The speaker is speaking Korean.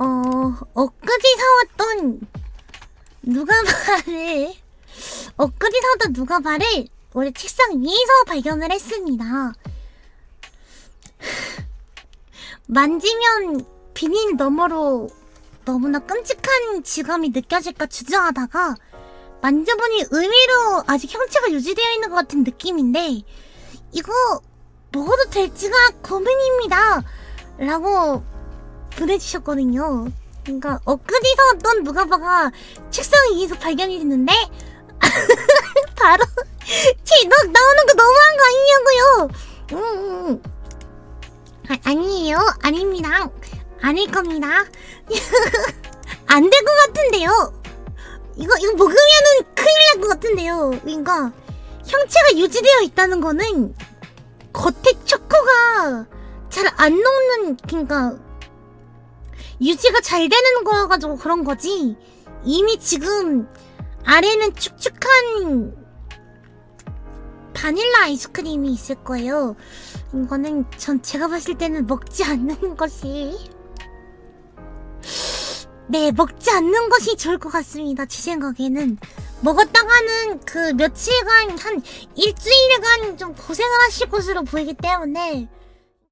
어, 엊그제 사왔던 누가바를, 엊그제 사왔던 누가바를 우리 책상 위에서 발견을 했습니다. 만지면 비닐 너머로 너무나 끔찍한 질감이 느껴질까 주저하다가 만져보니 의외로 아직 형체가 유지되어 있는 것 같은 느낌인데 이거 먹어도 될지가 고민입니다. 라고 보내주셨거든요. 그러니까 엊그제서 어떤 누가바가 책상 위에서 발견이 됐는데 바로 제덕 나오는 거 너무한 거 아니냐고요. 음, 음. 아, 아니에요. 아닙니다. 아닐 겁니다. 안 될 것 같은데요. 이거 이거 먹으면은 큰일 날 것 같은데요. 그러니까 형체가 유지되어 있다는 거는 겉에 초코가 잘 안 녹는 그러니까 유지가 잘 되는 거여가지고 그런 거지. 이미 지금 아래는 축축한 바닐라 아이스크림이 있을 거예요. 이거는 전 제가 봤을 때는 먹지 않는 것이 네 먹지 않는 것이 좋을 것 같습니다. 제 생각에는 먹었다가는 그 며칠간 한 일주일간 좀 고생을 하실 것으로 보이기 때문에